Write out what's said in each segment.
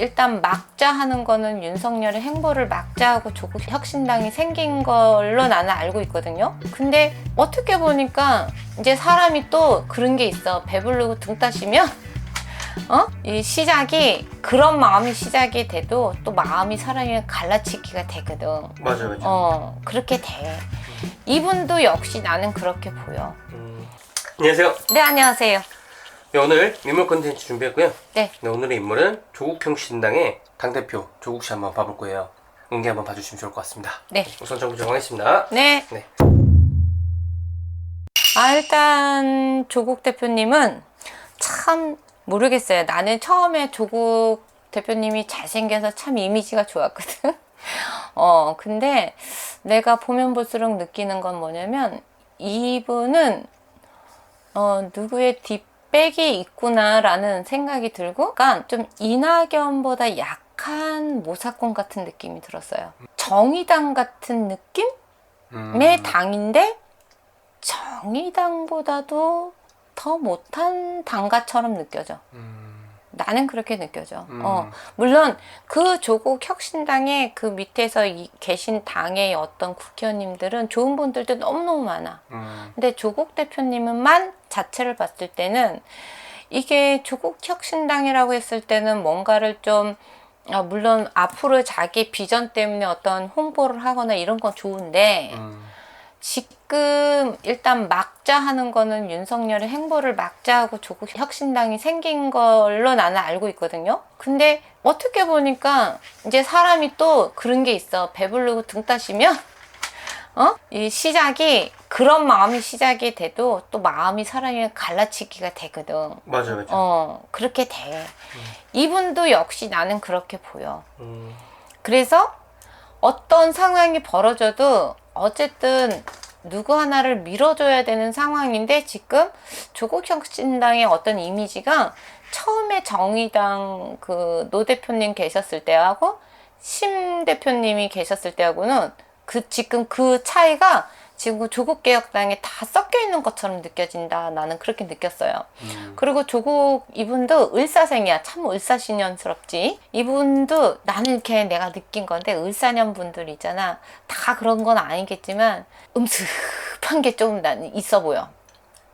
일단 막자 하는 거는 윤석열의 행보를 막자 하고 조국 혁신당이 생긴 걸로 나는 알고 있거든요. 근데 어떻게 보니까 이제 사람이 또 그런 게 있어. 배부르고 등 따시면 어? 이 시작이 그런 마음이 시작이 돼도 또 마음이 사람이 갈라치기가 되거든. 맞아요, 맞아요. 어, 그렇게 돼. 이분도 역시 나는 그렇게 보여. 음, 안녕하세요. 네, 안녕하세요. 네, 오늘 인물 콘텐츠 준비했고요. 네. 네, 오늘의 인물은 조국혁신당의 당대표 조국 씨 한번 봐볼 거예요. 응기 한번 봐주시면 좋을 것 같습니다. 네. 우선 정부 정하겠습니다. 네. 네. 아, 일단 조국 대표님은 참 모르겠어요. 나는 처음에 조국 대표님이 잘생겨서 참 이미지가 좋았거든. 어, 근데 내가 보면 볼수록 느끼는 건 뭐냐면 이분은 어, 누구의 뒷 백이 있구나라는 생각이 들고, 그러니까 좀 이낙연보다 약한 모사꾼 같은 느낌이 들었어요. 정의당 같은 느낌의 음, 당인데 정의당보다도 더 못한 당가처럼 느껴져. 음, 나는 그렇게 느껴져. 음. 어, 물론 그 조국 혁신당의 그 밑에서 이, 계신 당의 어떤 국회의원님들은 좋은 분들도 너무너무 많아. 음, 근데 조국 대표님은만 자체를 봤을 때는 이게 조국 혁신당이라고 했을 때는 뭔가를 좀 아, 물론 앞으로 자기 비전 때문에 어떤 홍보를 하거나 이런 건 좋은데 음, 지금 일단 막자 하는 거는 윤석열의 행보를 막자 하고 조국 혁신당이 생긴 걸로 나는 알고 있거든요. 근데 어떻게 보니까 이제 사람이 또 그런 게 있어. 배부르고 등 따시면 어? 이 시작이 그런 마음이 시작이 돼도 또 마음이 사람이 갈라치기가 되거든. 맞아요, 맞아요. 어, 그렇게 돼. 이분도 역시 나는 그렇게 보여. 음, 그래서 어떤 상황이 벌어져도 어쨌든 누구 하나를 밀어줘야 되는 상황인데 지금 조국 혁신당의 어떤 이미지가 처음에 정의당 그 노 대표님 계셨을 때하고 심 대표님이 계셨을 때하고는 그 지금 그 차이가 지금 그 조국 개혁당에 다 섞여 있는 것처럼 느껴진다. 나는 그렇게 느꼈어요. 음, 그리고 조국 이분도 을사생이야. 참 을사신년스럽지. 이분도 나는 이렇게 내가 느낀 건데 을사년 분들 있잖아. 다 그런 건 아니겠지만 음습한 게좀 나는 있어 보여.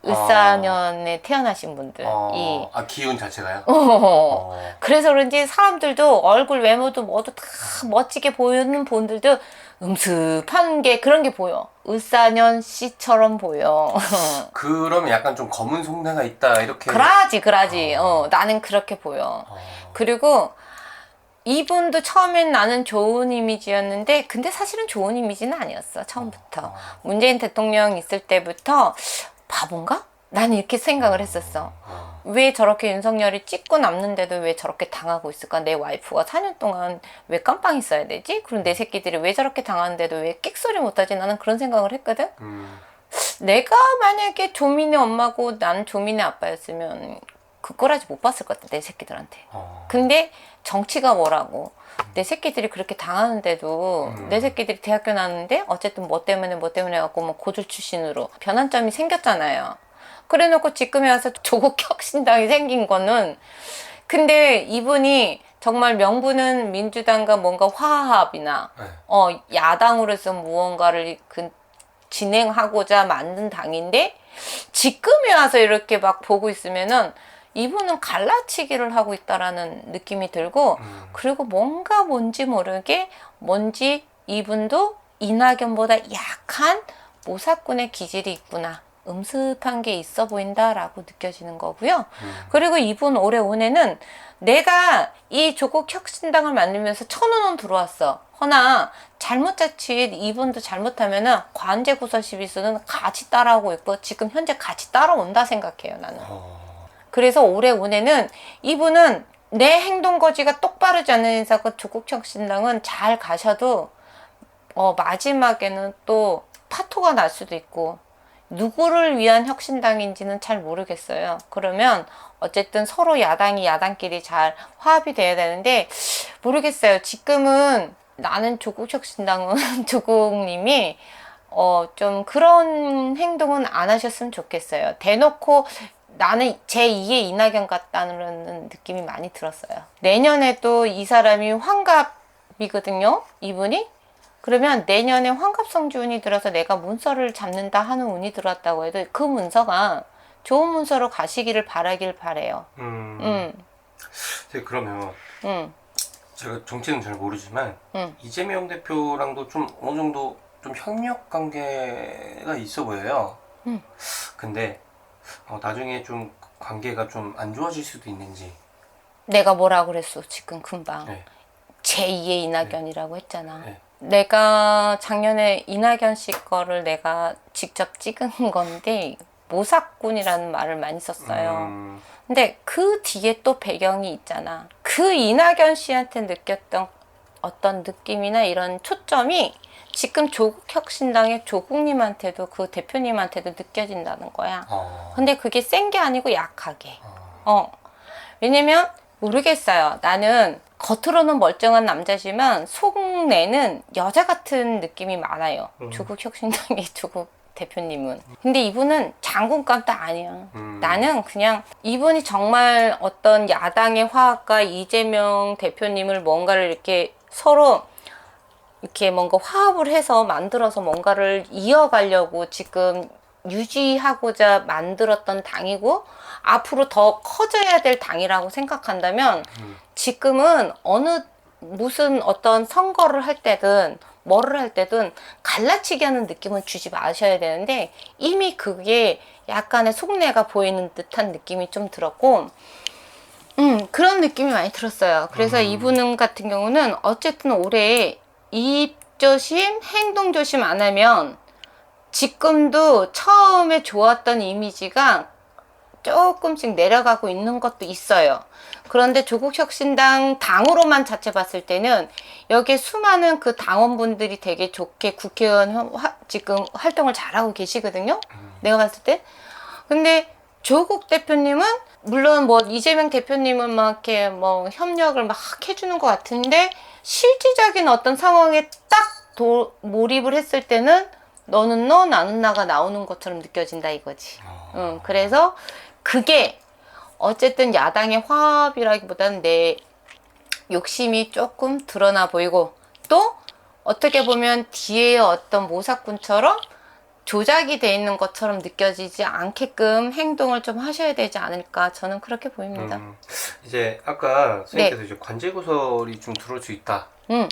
을사년에 태어나신 분들. 이. 어, 아 기운 자체가요? 어. 어, 그래서 그런지 사람들도 얼굴 외모도 뭐도 다 멋지게 보이는 분들도 음습한 게 그런 게 보여. 을사년 씨처럼 보여. 그러면 약간 좀 검은 속내가 있다 이렇게. 그라지, 그라지. 어, 나는 그렇게 보여. 어, 그리고 이분도 처음엔 나는 좋은 이미지였는데 근데 사실은 좋은 이미지는 아니었어 처음부터 어. 문재인 대통령 있을 때부터 바본가? 나는 이렇게 생각을 했었어. 어, 왜 저렇게 윤석열이 찍고 남는데도 왜 저렇게 당하고 있을까? 내 와이프가 4년 동안 왜 깜빵 있어야 되지? 그리고 내 새끼들이 왜 저렇게 당하는데도 왜 끽소리 못하지? 나는 그런 생각을 했거든. 음, 내가 만약에 조민의 엄마고 난 조민의 아빠였으면 그거라지 못 봤을 것 같아 내 새끼들한테. 어, 근데 정치가 뭐라고 내 새끼들이 그렇게 당하는데도 음. 내 새끼들이 대학교 나왔는데 어쨌든 뭐 때문에 뭐 때문에 갖고 뭐 고졸 출신으로 변환점이 생겼잖아요. 그래놓고 지금에 와서 조국 혁신당이 생긴 거는 근데 이분이 정말 명분은 민주당과 뭔가 화합이나 네. 어 야당으로서 무언가를 그 진행하고자 만든 당인데 지금에 와서 이렇게 막 보고 있으면은 이분은 갈라치기를 하고 있다라는 느낌이 들고 음, 그리고 뭔가 뭔지 모르게 뭔지 이분도 이낙연보다 약한 모사꾼의 기질이 있구나. 음습한 게 있어 보인다라고 느껴지는 거고요. 음. 그리고 이분 올해 온해는 내가 이 조국 혁신당을 만들면서 천원은 들어왔어. 허나 잘못 자칫 이분도 잘못하면은 관제 구설 시비수는 같이 따라오고 있고 지금 현재 같이 따라온다 생각해요 나는. 어, 그래서 올해 운에는 이분은 내 행동 거지가 똑바르지 않는 인사고 조국 혁신당은 잘 가셔도 어, 마지막에는 또 파토가 날 수도 있고 누구를 위한 혁신당인지는 잘 모르겠어요. 그러면 어쨌든 서로 야당이 야당끼리 잘 화합이 돼야 되는데 모르겠어요. 지금은 나는 조국 혁신당은 조국님이 어, 좀 그런 행동은 안 하셨으면 좋겠어요. 대놓고 나는 제2의 이낙연 같다는 느낌이 많이 들었어요. 내년에 또 이 사람이 환갑이거든요. 이분이. 그러면 내년에 환갑성주운이 들어서 내가 문서를 잡는다 하는 운이 들어왔다고 해도 그 문서가 좋은 문서로 가시기를 바라길 바래요. 음. 음, 네, 그러면 음, 제가 정치는 잘 모르지만 음. 이재명 대표랑도 좀 어느 정도 좀 협력 관계가 있어 보여요. 음. 근데 어, 나중에 좀 관계가 좀 안 좋아질 수도 있는지. 내가 뭐라 그랬어 지금 금방 네. 제2의 이낙연이라고 했잖아. 네. 내가 작년에 이낙연 씨 거를 내가 직접 찍은 건데 모사꾼이라는 말을 많이 썼어요. 음, 근데 그 뒤에 또 배경이 있잖아. 그 이낙연 씨한테 느꼈던 어떤 느낌이나 이런 초점이 지금 조국혁신당의 조국님한테도 그 대표님한테도 느껴진다는 거야. 어, 근데 그게 센 게 아니고 약하게. 어, 어. 왜냐면 모르겠어요. 나는 겉으로는 멀쩡한 남자지만 속내는 여자 같은 느낌이 많아요. 음. 조국 혁신당의 조국 대표님은. 근데 이분은 장군감도 아니야. 음. 나는 그냥 이분이 정말 어떤 야당의 화합과 이재명 대표님을 뭔가를 이렇게 서로 이렇게 뭔가 화합을 해서 만들어서 뭔가를 이어가려고 지금 유지하고자 만들었던 당이고 앞으로 더 커져야 될 당이라고 생각한다면 음. 지금은 어느 무슨 어떤 선거를 할 때든 뭐를 할 때든 갈라치기 하는 느낌은 주지 마셔야 되는데 이미 그게 약간의 속내가 보이는 듯한 느낌이 좀 들었고 음 그런 느낌이 많이 들었어요 그래서 음. 이분 같은 경우는 어쨌든 올해 입조심 행동조심 안 하면 지금도 처음에 좋았던 이미지가 조금씩 내려가고 있는 것도 있어요. 그런데 조국혁신당 당으로만 자체 봤을 때는 여기에 수많은 그 당원분들이 되게 좋게 국회의원 지금 활동을 잘하고 계시거든요. 내가 봤을 때. 근데 조국 대표님은 물론 뭐 이재명 대표님은 막 이렇게 뭐 협력을 막 해주는 것 같은데 실질적인 어떤 상황에 딱 도, 몰입을 했을 때는 너는 너 나는 나가 나오는 것처럼 느껴진다 이거지. 어. 응, 그래서 그게 어쨌든 야당의 화합이라기보다는 내 욕심이 조금 드러나 보이고 또 어떻게 보면 뒤에 어떤 모사꾼처럼 조작이 돼 있는 것처럼 느껴지지 않게끔 행동을 좀 하셔야 되지 않을까 저는 그렇게 보입니다. 음. 이제 아까 선생님께서 이제 관제 구설이 좀 들어올 수 있다라고 음.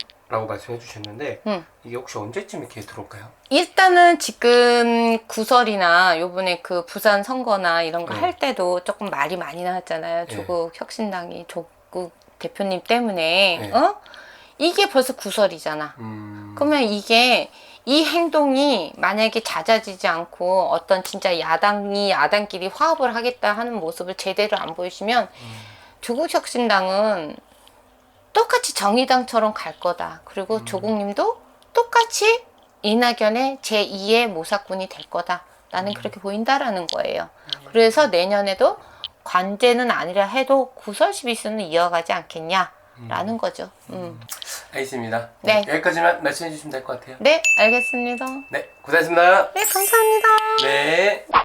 말씀해 주셨는데 음. 이게 혹시 언제쯤 이렇게 들어올까요? 일단은 지금 구설이나 요번에 그 부산 선거나 이런 거 네. 할 때도 조금 말이 많이 나왔잖아요. 네. 조국 혁신당이 조국 대표님 때문에 네. 어? 이게 벌써 구설이잖아. 음. 그러면 이게 이 행동이 만약에 잦아지지 않고 어떤 진짜 야당이 야당끼리 화합을 하겠다 하는 모습을 제대로 안 보이시면 음. 조국 혁신당은 똑같이 정의당처럼 갈 거다. 그리고 음. 조국님도 똑같이 이낙연의 제2의 모사꾼이 될 거다. 나는 음. 그렇게 보인다라는 거예요. 그래서 내년에도 관제는 아니라 해도 구설 시비수는 이어가지 않겠냐라는 거죠. 음. 알겠습니다. 네. 여기까지만 말씀해 주시면 될 것 같아요. 네, 알겠습니다. 네, 고생하셨습니다. 네, 감사합니다. 네.